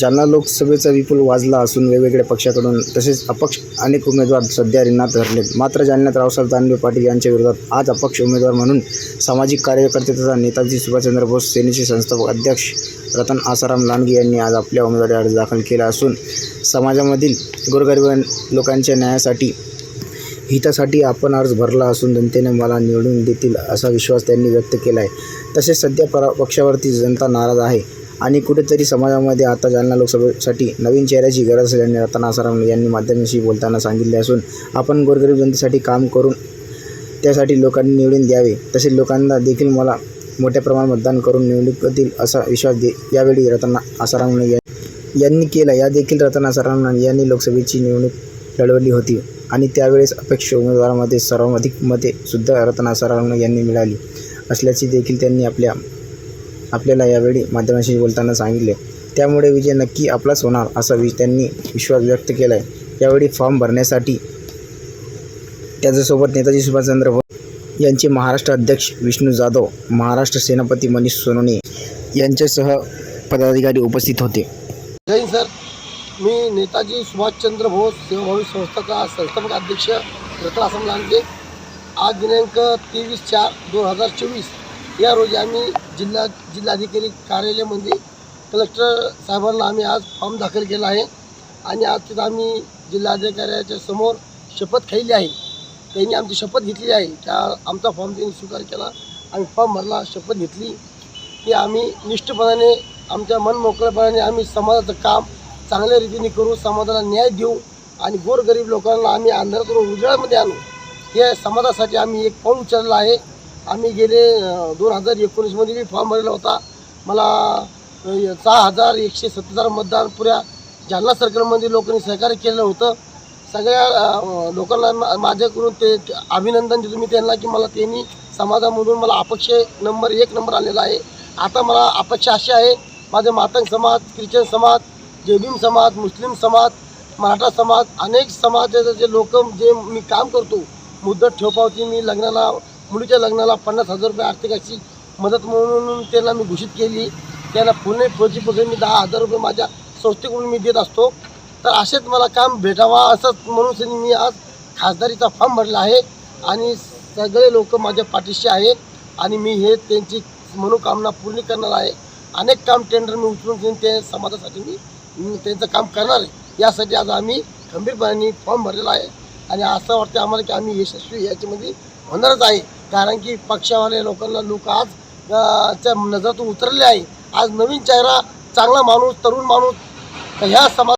जालना लोकसभेचा विपुल वाजला असून वेगवेगळ्या पक्षाकडून तसेच अपक्ष अनेक उमेदवार सध्या रिंगणात धरले मात्र जालन्यात रावसाहेब दानवे पाटील यांच्या विरोधात आज अपक्ष उमेदवार म्हणून सामाजिक कार्यकर्ते तथा नेताजी सुभाषचंद्र बोस सेनेचे संस्थापक अध्यक्ष रतन आसाराम लांडगे यांनी आज आपल्या उमेदवारी अर्ज दाखल केला असून समाजामधील गोरगरीब लोकांच्या न्यायासाठी हितासाठी आपण अर्ज भरला असून जनतेने मला निवडून देतील असा विश्वास त्यांनी व्यक्त केला आहे तसेच सध्या परा पक्षावरती जनता नाराज आहे. आणि कुठेतरी समाजामध्ये आता जालना लोकसभेसाठी नवीन चेहऱ्याची गरज असल्याने रतन आसाराम यांनी माध्यमांशी बोलताना सांगितले असून आपण गोरगरीब जनतेसाठी काम करून त्यासाठी लोकांनी निवडून द्यावे. तसेच लोकांना देखील मला मोठ्या प्रमाणात मतदान करून निवडणूक असा विश्वास दे यावेळी रतन आसाराम यांनी केला. या देखील रतन आसाराम यांनी लोकसभेची निवडणूक लढवली होती आणि त्यावेळेस अपेक्ष उमेदवारामध्ये सर्वाधिक मते सुद्धा रतन आसाराम यांनी मिळाली असल्याची देखील त्यांनी आपल्या आपल्याला यावेळी माध्यमांशी बोलताना सांगितले. त्यामुळे विजय नक्की आपलाच होणार असा वि त्यांनी विश्वास व्यक्त केला आहे यावेळी फॉर्म भरण्यासाठी त्याच्यासोबत नेताजी सुभाषचंद्र बोस यांचे महाराष्ट्र अध्यक्ष विष्णू जाधव महाराष्ट्र सेनापती मनीष सोनोने यांच्यासह पदाधिकारी उपस्थित होते. जय हिंद सर. मी नेताजी सुभाषचंद्र बोस सेवाभावी संस्थाचा संस्थापक अध्यक्ष रत्न आसम लांडगे. आज दिनांक तेवीस चार दोन हजार चोवीस या रोजी आम्ही जिल्हा जिल्हाधिकारी कार्यालयामध्ये म्हणजे कलेक्टर साहेबांना आम्ही आज फॉर्म दाखल केला आहे. आणि आज तिथं आम्ही जिल्हाधिकाऱ्याच्या समोर शपथ खाल्ली आहे. त्यांनी आमची शपथ घेतली आहे. त्या आमचा फॉर्म त्यांनी स्वीकार केला. आम्ही फॉर्म भरला शपथ घेतली. की आम्ही निष्ठपणाने आमच्या मनमोकळेपणाने आम्ही समाजाचं काम चांगल्या रीतीने करू समाजाला न्याय देऊ आणि गोरगरीब लोकांना आम्ही अंधारातून उजळ्यामध्ये आणू. हे समाजासाठी आम्ही एक पाऊल उचललं आहे. आम्ही गेले दोन हजार एकोणीसमध्ये मी फॉर्म भरला होता. मला सहा हजार एकशे सत्तर मतदान पुऱ्या जालना सर्कलमध्ये लोकांनी सहकार्य केलं होतं. सगळ्या लोकांना मा- माझ्याकडून ते अभिनंदन देतो मी त्यांना की मला त्यांनी समाजामधून मला अपक्ष नंबर एक नंबर आलेला आहे. आता मला अपक्ष असे आहे माझे मातंग समाज ख्रिश्चन समाज जैबीम समाज मुस्लिम समाज मराठा समाज अनेक समाजाचे जे लोक जे मी काम करतो मुदत ठेवपावती मी लग्नाला मुलीच्या लग्नाला पन्नास हजार रुपये आर्थिक अशी मदत म्हणून त्यांना मी घोषित केली. त्यांना पुणे प्रोजेक्ट मी दहा हजार रुपये माझ्या संस्थेकडून मी देत असतो. तर असेच मला काम भेटावा असंच म्हणून मी आज खासदारीचा फॉर्म भरला आहे आणि सगळे लोक माझ्या पाठीशी आहेत आणि मी हे त्यांची मनोकामना पूर्ण करणार आहे. अनेक काम टेंडर मी उचलून घेऊन ते समाजासाठी मी मी त्यांचं काम करणार आहे. यासाठी आज आम्ही खंबीरपणाने फॉर्म भरलेला आहे आणि असं वाटतं आम्हाला की आम्ही यशस्वी याच्यामध्ये होणारच आहे. कारण की पक्षावाले लोकांना लोक आज च्या नजरातून उतरले आहे. आज नवीन चेहरा चांगला माणूस तरुण माणूस ह्या समाज